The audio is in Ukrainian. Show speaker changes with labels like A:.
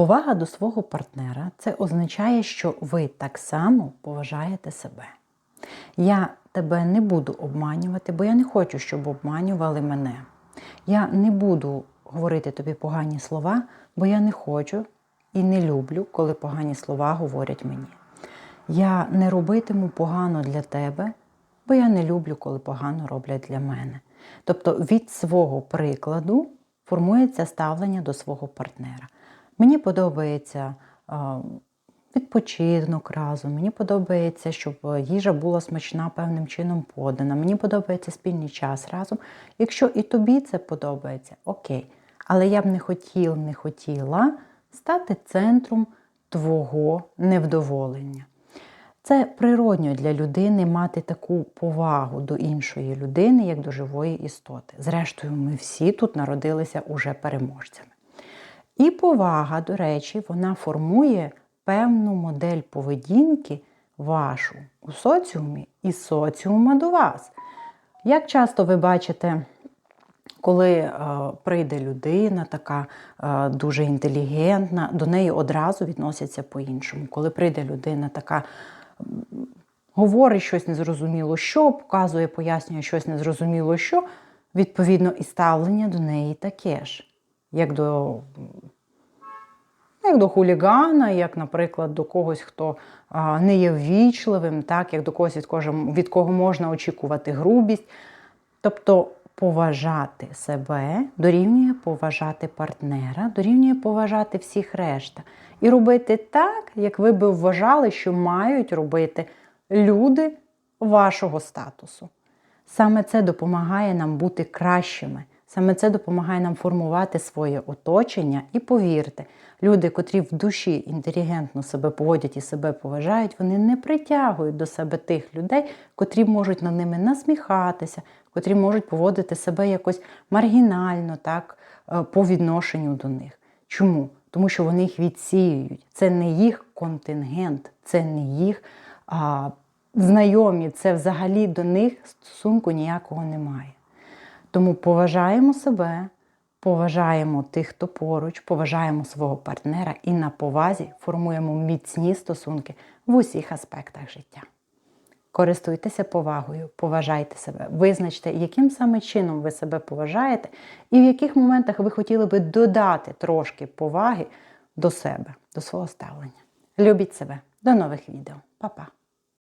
A: Повага до свого партнера це означає, що ви так само поважаєте себе. Я тебе не буду обманювати, бо я не хочу, щоб обманювали мене. Я не буду говорити тобі погані слова, бо я не хочу і не люблю, коли погані слова говорять мені. Я не робитиму погано для тебе, бо я не люблю, коли погано роблять для мене. Тобто від свого прикладу формується ставлення до свого партнера. Мені подобається відпочинок разом, мені подобається, щоб їжа була смачна певним чином подана, мені подобається спільний час разом. Якщо і тобі це подобається, окей. Але я б не хотів, не хотіла стати центром твого невдоволення. Це природньо для людини мати таку повагу до іншої людини, як до живої істоти. Зрештою, ми всі тут народилися уже переможцями. І повага, до речі, вона формує певну модель поведінки вашу у соціумі і соціума до вас. Як часто ви бачите, коли е, прийде людина, така е, дуже інтелігентна, до неї одразу відносяться по-іншому. Коли прийде людина така говорить щось незрозуміло, що, показує, пояснює щось незрозуміло, що, відповідно, і ставлення до неї таке ж, як до як до хулігана, як, наприклад, до когось, хто не є ввічливим, так, як до когось, від кого, від кого можна очікувати грубість. Тобто поважати себе дорівнює поважати партнера, дорівнює поважати всіх решта. І робити так, як ви би вважали, що мають робити люди вашого статусу. Саме це допомагає нам бути кращими. Саме це допомагає нам формувати своє оточення. І повірте, люди, котрі в душі інтелігентно себе поводять і себе поважають, вони не притягують до себе тих людей, котрі можуть над ними насміхатися, котрі можуть поводити себе якось маргінально, так, е, по відношенню до них. Чому? Тому що вони їх відсіюють. Це не їх контингент, це не їх а, знайомі, це взагалі до них стосунку ніякого немає. Тому поважаємо себе, поважаємо тих, хто поруч, поважаємо свого партнера і на повазі формуємо міцні стосунки в усіх аспектах життя. Користуйтеся повагою, поважайте себе, визначте, яким саме чином ви себе поважаєте, і в яких моментах ви хотіли би додати трошки поваги до себе, до свого ставлення. Любіть себе. До нових відео. Па-па!